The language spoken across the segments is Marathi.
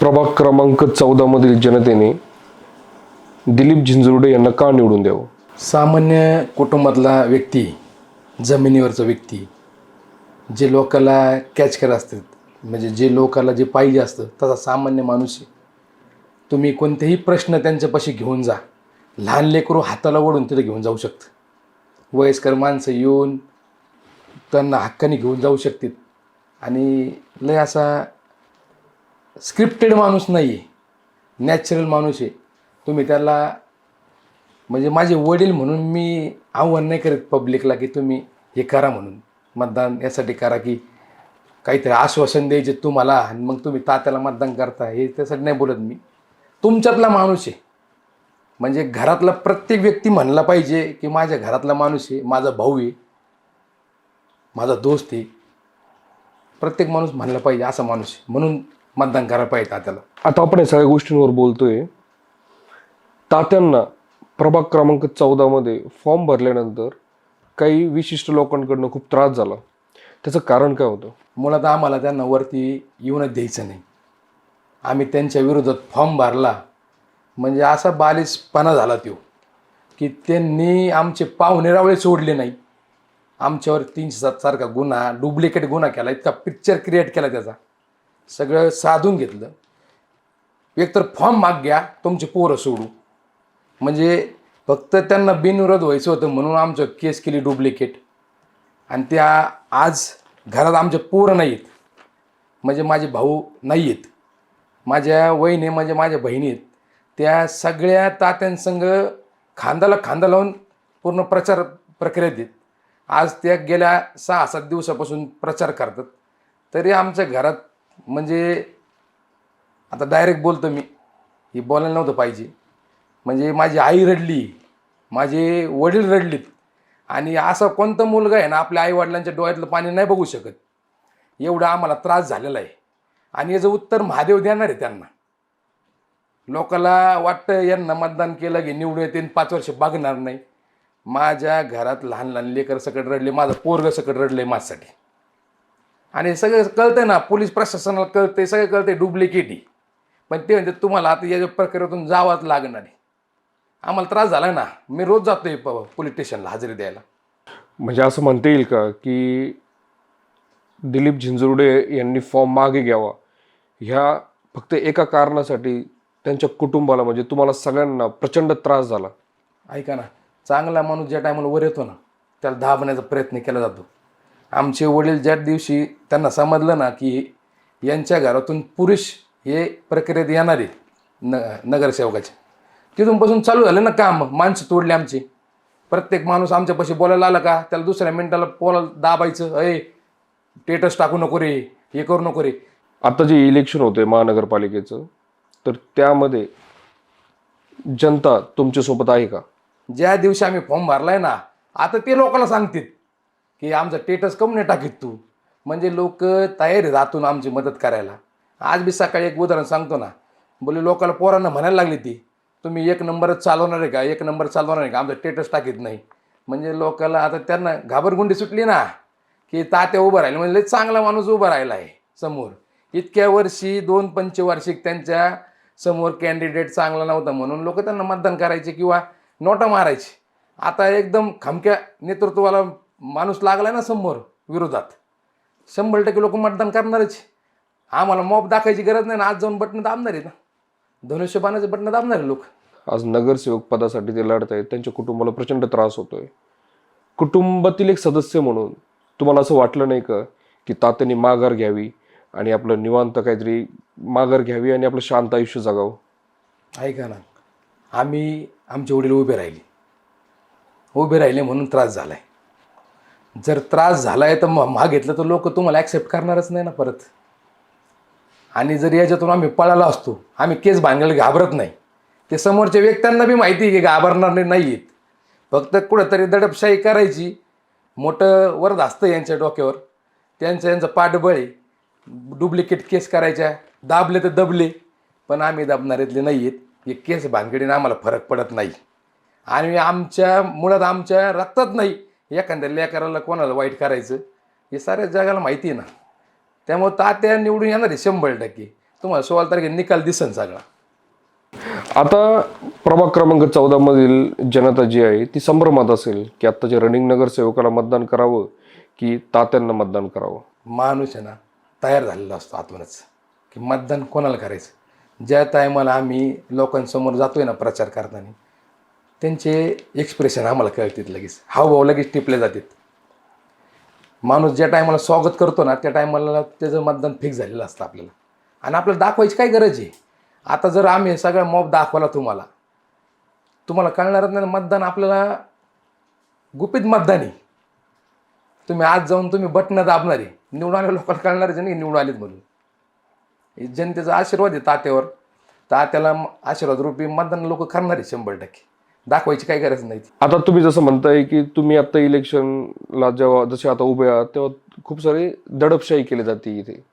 प्रभाग क्रमांक चौदामधील जनतेने दिलीप झिंजुर्डे यांना का निवडून द्यावं? सामान्य कुटुंबातला व्यक्ती जमिनीवरचा व्यक्ती जे लोकाला कॅच करत असतात म्हणजे जे लोकाला जे पाहिजे असतं तसा सामान्य माणूस आहे. तुम्ही कोणतेही प्रश्न त्यांच्यापाशी घेऊन जा. लहान लेकरू हाताला ओढून तिथं घेऊन जाऊ शकतं. वयस्कर माणसं येऊन त्यांना हक्काने घेऊन जाऊ शकतात. आणि लय असा स्क्रिप्टेड माणूस नाही आहे नॅचरल माणूस आहे. तुम्ही त्याला म्हणजे माझे वडील म्हणून मी आव्हान नाही करत पब्लिकला की तुम्ही हे करा म्हणून. मतदान यासाठी करा की काहीतरी आश्वासन द्यायचे तुम्हाला आणि मग तुम्ही तात्याला मतदान करता. हे त्यासाठी नाही बोलत मी. तुमच्यातला माणूस आहे. म्हणजे घरातला प्रत्येक व्यक्ती म्हणला पाहिजे की माझ्या घरातला माणूस आहे माझा भाऊ आहे माझा दोस्त आहे. प्रत्येक माणूस म्हणला पाहिजे असा माणूस आहे. म्हणून मतदान करायला पाहिजे तात्याला. आता आपण या सगळ्या गोष्टींवर बोलतोय. तात्यांना प्रभाग क्रमांक चौदामध्ये फॉर्म भरल्यानंतर काही विशिष्ट लोकांकडनं खूप त्रास झाला. त्याचं कारण काय होतं? मुळात आम्हाला त्यांना वरती येऊनच द्यायचं नाही. आम्ही त्यांच्या विरोधात फॉर्म भरला. म्हणजे असा बालिशपणा झाला तो की त्यांनी आमचे पाहुणे रावळे सोडले नाही. आमच्यावर तीनशे सात सारखा गुन्हा डुप्लिकेट गुन्हा केला इतका पिक्चर क्रिएट केला त्याचा. सगळं साधून घेतलं. एकतर फॉर्म माग घ्या तुमचे पोरं सोडू. म्हणजे फक्त त्यांना बिनविरोध व्हायचं होतं म्हणून आमचं केस केली डुप्लिकेट. आणि त्या आज घरात आमचे पोरं नाही आहेत म्हणजे माझे भाऊ नाही आहेत माझ्या वहिनी म्हणजे माझ्या बहिणी आहेत. त्या सगळ्या तात्यांसंग खांद्याला खांदा लावून पूर्ण प्रचार प्रक्रिया देत. आज त्या गेल्या सहा सात दिवसापासून प्रचार करतात. तरी आमच्या घरात म्हणजे आता डायरेक्ट बोलतो मी. हे बोलायला नव्हतं पाहिजे. म्हणजे माझी आई रडली माझे वडील रडलीत. आणि असा कोणता मुलगा आहे ना आपल्या आईवडिलांच्या डोळ्यातलं पाणी नाही बघू शकत. एवढा आम्हाला त्रास झालेला आहे. आणि याचं उत्तर महादेव देणार आहे त्यांना. लोकाला वाटतं यांना मतदान केलं की निवडून येते आणि पाच वर्ष बघणार नाही. माझ्या घरात लहान लहान लेकर सकट रडले माझं पोरग सकट आहे माझ्यासाठी. आणि सगळं कळतंय ना पोलीस प्रशासनाला कळतंय सगळं कळतंय डुप्लिकेट. पण ते म्हणते तुम्हाला आता या प्रक्रियेतून जावंच लागणार आहे. आम्हाला त्रास झाला ना मी रोज जातोय पोलीस स्टेशनला हजेरी द्यायला. म्हणजे असं म्हणता येईल का की दिलीप झिंजुर्डे यांनी फॉर्म मागे घ्यावा. ह्या फक्त एका कारणासाठी त्यांच्या कुटुंबाला म्हणजे तुम्हाला सगळ्यांना प्रचंड त्रास झाला. ऐका ना चांगला माणूस ज्या टायमाला वर येतो ना त्याला दाबण्याचा प्रयत्न केला जातो. आमचे वडील ज्या दिवशी त्यांना समजलं ना की यांच्या घरातून पुरुष हे प्रक्रियेत येणार आहेत न नगरसेवकाचे. तिथूनपासून चालू झालं ना काम माणसं तोडले आमचे. प्रत्येक माणूस आमच्यापाशी बोलायला आला का? त्याला दुसऱ्या मिनिटाला बोलायला दाबायचं अय टेटस टाकू नको रे हे करू नको रे. आता जे इलेक्शन होते महानगरपालिकेचं तर त्यामध्ये जनता तुमच्यासोबत आहे का? ज्या दिवशी आम्ही फॉर्म भरलाय ना आता ते लोकांना सांगतील. की आमचा टेटस कम नाही टाकीत तू? म्हणजे लोक तयार आहेत आतून आमची मदत करायला. आज बी सकाळी एक उदाहरण सांगतो ना. बोले लोकांना पोरांना म्हणायला लागली ती. तुम्ही एक नंबरच चालवणार आहे का? एक नंबर चालवणार आहे का? आमचं टेटस टाकीत नाही. म्हणजे लोकांना आता त्यांना घाबरगुंडी सुटली ना की तात्या उभं राहिले. म्हणजे लय चांगला माणूस उभा राहिला आहे समोर. इतक्या वर्षी दोन पंचवार्षिक त्यांच्यासमोर कॅन्डिडेट चांगला नव्हता म्हणून लोक त्यांना मतदान करायचे किंवा नोटा मारायचे. आता एकदम खमक्या नेतृत्वाला माणूस लागला ना समोर विरोधात. शंभर टक्के लोक मतदान करणारच आम्हाला मॉब दाखायची गरज नाही ना आज जाऊन बटणं दाबणार आहेत ना. धनुष्यबाणाचे बटणं दाबणार आहे लोक. आज नगरसेवक पदासाठी ते लढत आहेत त्यांच्या कुटुंबाला प्रचंड त्रास होतोय. कुटुंबातील एक सदस्य म्हणून तुम्हाला असं वाटलं नाही का की तात्यांनी माघार घ्यावी आणि आपलं निवांत काहीतरी माघार घ्यावी आणि आपलं शांत आयुष्य जगावं? ऐका ना. आम्ही आमचे वडील उभे राहिले. उभे राहिले म्हणून त्रास झाला आहे जर त्रास झाला आहे तर महा घेतलं तर लोक तुम्हाला ॲक्सेप्ट करणारच नाही ना परत. आणि जर याच्यातून आम्ही पळाला असतो आम्ही केस बांधायला घाबरत नाही. ते समोरच्या व्यक्त्यांना बी माहिती आहे की घाबरणार नाही आहेत फक्त कुठंतरी दडपशाही करायची. मोठं वरद असतं यांच्या डोक्यावर. त्यांचं यांचं पाठबळ आहे. डुप्लिकेट केस करायच्या. दाबले तर दबले. पण आम्ही दाबणाऱ्यातले नाही आहेत हे केस भानगडीने आम्हाला फरक पडत नाही. आणि आमच्या मुळात आमच्या रक्तात नाही. एखाद्या लेकराला कोणाला वाईट करायचं हे साऱ्या जगाला माहिती आहे ना. त्यामुळे तात्या निवडून येणार आहे शंभर टक्के. तुम्हाला सोळा तारखेला निकाल दिसन सगळा. आता प्रभाग क्रमांक चौदा मधील जनता जी आहे ती संभ्रमात असेल की आत्ताच्या रनिंग नगरसेवकाला मतदान करावं की तात्यांना मतदान करावं? माणूस आहे ना तयार झालेला असतो आतूनच की मतदान कोणाला करायचं? ज्या टायमाला आम्ही लोकांसमोर जातोय ना प्रचार करताना त्यांचे एक्सप्रेशन आम्हाला कळतात लगेच. हावभाव लगेच टिपले जातात. माणूस ज्या टायमाला स्वागत करतो ना त्या टायमाला त्याचं मतदान फिक्स झालेलं असतं आपल्याला. आणि आपल्याला दाखवायची काय गरज आहे? आता जर आम्ही सगळा मॉब दाखवला तुम्हाला तुम्हाला कळणारच नाही मतदान आपल्याला गुपित मतदान आहे. तुम्ही आज जाऊन तुम्ही बटणं दाबणारे निवडून आले लोकांना कळणारच नाही निवडून आलेत म्हणून. जनतेचा आशीर्वाद आहे तात्यावर. तात्याला आशीर्वाद रूपी मतदान लोक करणार आहे शंभर टक्के. दाखवायची काही गरज नाही आता तुम्ही जसं म्हणताय की तुम्ही आता इलेक्शनला जेव्हा जसे आता उभे आहात तेव्हा खूप सारी दडपशाही केली जाते इथे.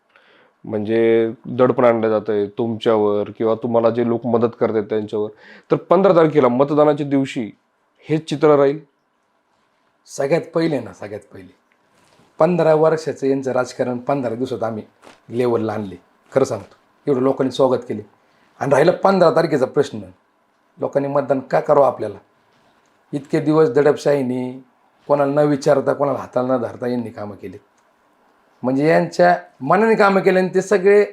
म्हणजे दडपण आणलं जात आहे तुमच्यावर किंवा तुम्हाला जे लोक मदत करतात त्यांच्यावर. तर पंधरा तारखेला मतदानाच्या दिवशी हेच चित्र राहील? सगळ्यात पहिले ना सगळ्यात पहिले. पंधरा वर्षाचं यांचं राजकारण पंधरा दिवसात आम्ही लेवलला आणले. खरं सांगतो. एवढं लोकांनी स्वागत केले. आणि राहिलं पंधरा तारखेचा प्रश्न. लोकांनी मतदान का करावं आपल्याला? इतके दिवस दडपशाहीने कोणाला न विचारता कोणाला हाताला न धरता यांनी कामं केली. म्हणजे यांच्या मनाने कामं केले आणि ते सगळे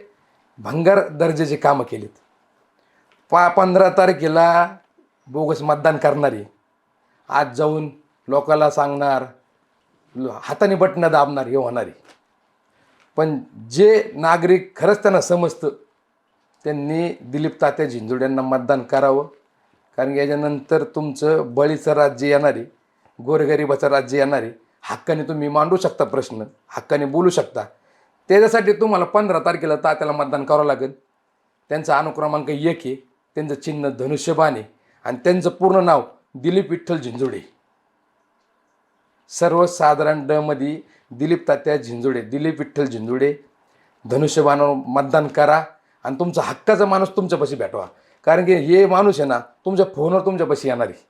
भंगार दर्जाचे कामं केलीत. पा पंधरा तारखेला बोगस मतदान करणारी आज जाऊन लोकाला सांगणार हाताने बटणं दाबणार हे होणारी. पण जे नागरिक खरंच त्यांना समजतं त्यांनी दिलीप तात्या झिंजुड्यांना मतदान करावं. कारण की याच्यानंतर तुमचं बळीचं राज्य येणार आहे गोरगरिबाचं राज्य येणार आहे हक्काने तुम्ही मांडू शकता प्रश्न हक्काने बोलू शकता. त्याच्यासाठी तुम्हाला पंधरा तारखेला तात्याला मतदान करावं लागेल. त्यांचा अनुक्रमांक एक आहे त्यांचं चिन्ह धनुष्यबाण आहे आणि त्यांचं पूर्ण नाव दिलीप विठ्ठल झिंजुडे. सर्वसाधारण ड मध्ये दिलीप तात्या झिंजुडे दिलीप विठ्ठल झिंजुडे. धनुष्यबाणावर मतदान करा आणि तुमचा हक्काचा माणूस तुमच्यापाशी भेटवा. कारण की हे माणूस आहे ना तुमच्या फोनवर तुमच्यापाशी येणार. आहे